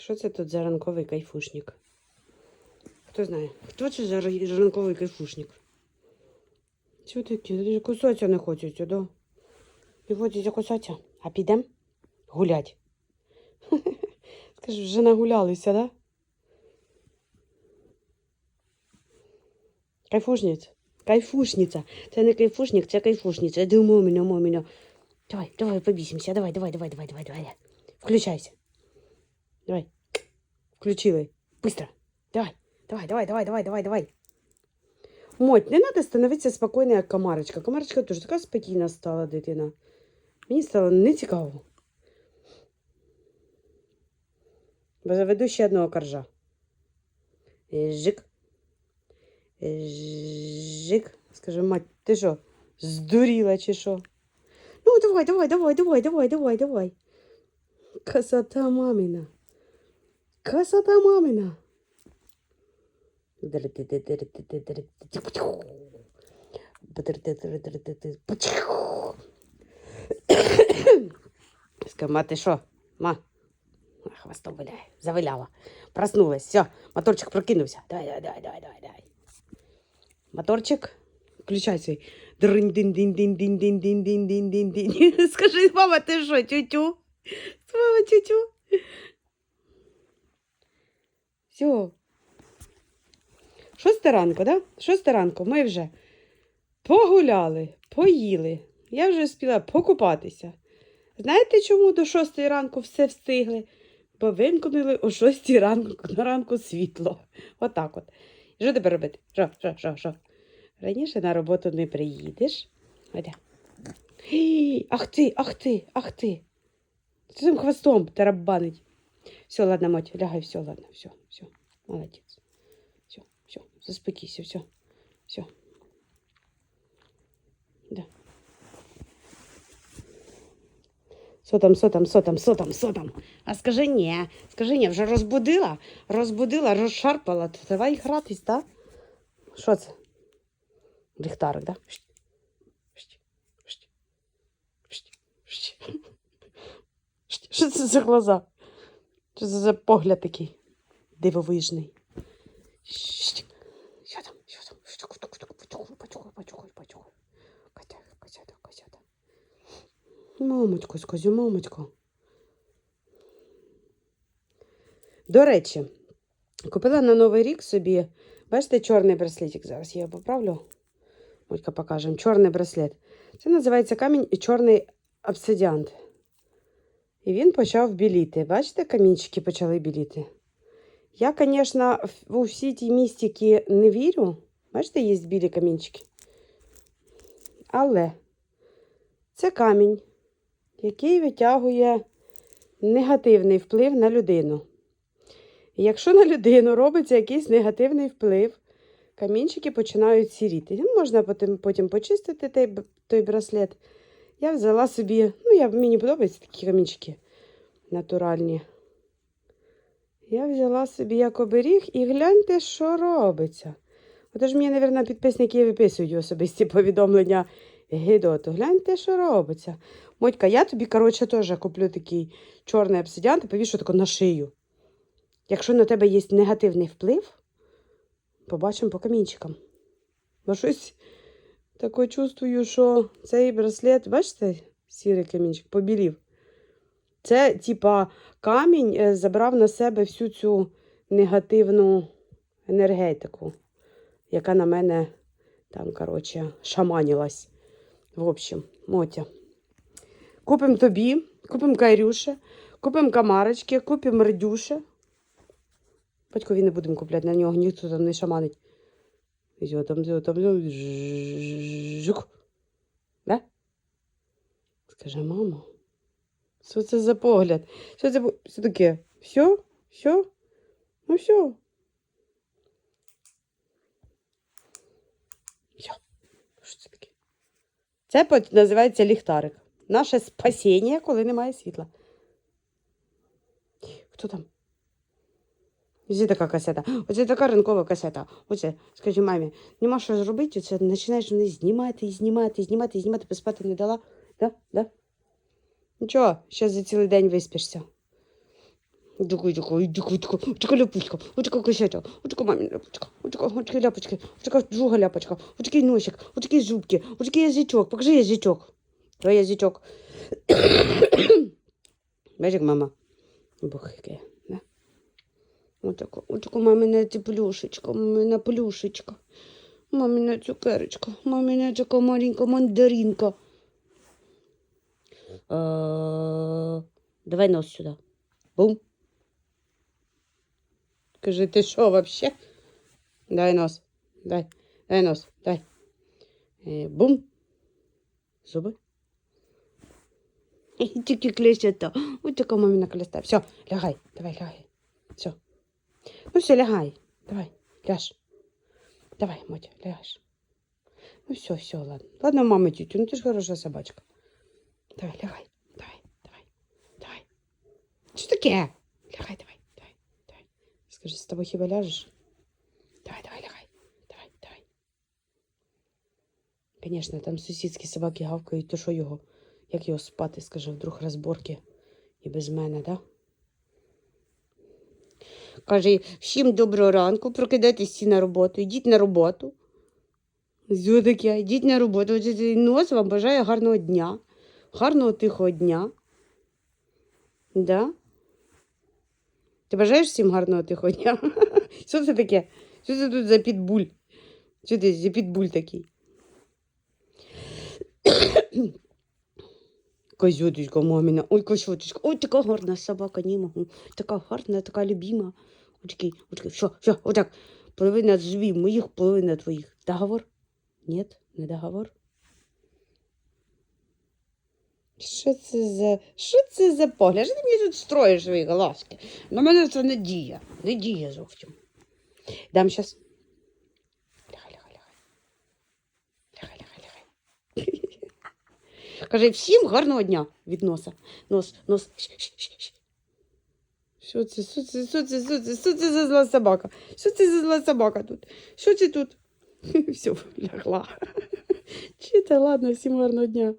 Що це тут за ранковий кайфушник? Хто знає? Хто це за ранковий кайфушник? Таке? Даже кусатися не хочеться, да? Не хочеться кусатися. А підем гулять. Скажи, вже нагулялися, да? Кайфушниця. Кайфушниця. Це не кайфушник, це кайфушниця. Іди моміно, моміно. Давай, давай, побісимося. Давай, давай, давай, давай, давай, давай. Включайся. Давай. Включили. Быстро. Давай. Давай, давай, давай, давай, давай, давай. Моть, не треба становитися спокійною, як комарочка. Комарочка теж така спокійна стала дитина. Мені стало нецікаво. Бо заведу ще одного коржа. Жик. Жик. Скажи, мать, ти що, здуріла чи що? Ну, давай, давай, давай, давай, давай, давай, давай. Красота мамина. Каса та мамина. Скажи, ти що? Ма? Хвостом виляє, завиляла. Проснулась. Все, моторчик прокинувся. Давай, давай, давай, давай, давай, давай. Моторчик. Включай свій. Скажи, мама, ти що, тю-тю? Мама, тю-тю? Все. Шоста ранку, да? Шоста ранку. Ми вже погуляли, поїли. Я вже спіла покупатися. Знаєте, чому до шостої ранку все встигли? Бо вимкнули о шостій ранку на ранку світло. Отак от. Що тепер робити? Що, що, що, що? Раніше на роботу не приїдеш. Оля. Ах ти, ах ти, ах ти. Цим хвостом тарабанить. Все, ладно, мать, лягай, все, ладно, все, все, молодець. Все, все, заспокійся, все, все. Да. Що там, що там, що там, що там, що там? А скажи ні, скажи ні, вже розбудила, розбудила, розшарпала, то давай гратись, так? Да? Що це? Ліхтарик, так? Да? Що це за глаза? За погляд такий дивовижний? Що там? Що там? Штук, штук, штук, Почухай, почухай, почухай, почухай. Котя, котята, котята. Мамочко, скажу, мамочко. До речі, купила на Новий рік собі, бачите, чорний браслетик. Зараз я його поправлю. Мотька покажемо. Чорний браслет. Це називається камінь і чорний обсидіант. І він почав біліти. Бачите, камінчики почали біліти. Я, звісно, у всі ті містики не вірю. Бачите, є білі камінчики. Але це камінь, який витягує негативний вплив на людину. І якщо на людину робиться якийсь негативний вплив, камінчики починають сіріти. Можна потім, потім почистити той, той браслет. Я взяла собі, ну, я, мені подобаються такі камінчики натуральні. Я взяла собі як оберіг і гляньте, що робиться. Отож мені, мабуть, підписники виписують особисті повідомлення Гідоту. Гляньте, що робиться. Мотька, я тобі, коротше, теж куплю такий чорний обсидіан та повішу тако на шию. Якщо на тебе є негативний вплив, побачимо по камінчикам. Бо щось таке чувствую, що цей браслет, бачите, сірий камінчик, побілів. Це, типа, камінь е, забрав на себе всю цю негативну енергетику, яка на мене там, коротше, шаманілась. В общем, Мотя. Купимо тобі, купимо Кайрюше, купимо камарочки, купимо Радюше. Батькові не будемо купляти, на нього ніхто там не шаманить. Йо, там, йо, там, йо, жук. Да? Скажи, мамо, що це за погляд? Що це що таке? Все? Все? Ну все. Все. Що це таке? Це називається ліхтарик. Наше спасіння, коли немає світла. Хто там? Ось така касета. Оце така ранкова касета. Оце, скажи мамі, нема що зробити, оце починаєш вони знімати, знімати, знімати, знімати, поспати не дала. Да? Да? Нічого, ще за цілий день виспишся. Дякую, дякую, дякую, дякую. Очка ляпочка, очка косяча, очка мамина ляпочка, очка, очка ляпочка, очка друга ляпочка, очки носик, очки зубки, очки язичок. Покажи язичок. Твой язичок. Бачиш, мама. Бог да? Отако, отако мамина плюшечка, мамина плюшечка. Мамина цукерочка, мамина така маленька мандаринка. Давай нос сюди. Бум. Кажи, ти що вообще? Дай нос. Дай. Дай нос. Дай. Е, Бум. Зуби. Тільки клещата. Ось така мамина клеста. Все, лягай. Давай, лягай. Ну все, лягай. Давай, ляж. Давай, Мотя, ляж. Ну все, все, ладно. Ладно, мама тетю, ну ты же хорошая собачка. Давай, лягай. Давай, давай, давай. Что таке? Лягай, давай, давай, давай. Скажи, с тобой хіба ляжеш? Давай, давай, лягай. Давай, давай. Конечно, там сусідські собаки гавкають, то що його? Як його спати, скажи, вдруг розборки і без мене, да? Каже, всім доброго ранку, прокидайтесь всі на роботу, йдіть на роботу. Що таке? Йдіть на роботу. Нос вам бажає гарного дня, гарного тихого дня. Да? Ти бажаєш всім гарного тихого дня? Що це таке? Що це тут за підбуль? Що ти за підбуль такий? Козюточка мамина, ой, козюточка, ой, така гарна собака, не можу. Така гарна, така любима. Очки, очки, все, все, отак. Половина звів моїх, половина твоїх. Договор? Нет, не договор. Що це за. Що це за погляд? Що ти мені тут строїш свої глазки? На мене це не діє. Не діє зовсім. Дам щас. Лягай, лягай, лягай. Лягай, лягай, лягай. Каже, всім гарного дня від носа. Нос, нос. Щ, щ, щ, щ. Що це, що це, що це, що це, що це за зла собака? Що це за зла собака тут? Що це тут? Все, лягла. Чи та ладно, всім гарного дня.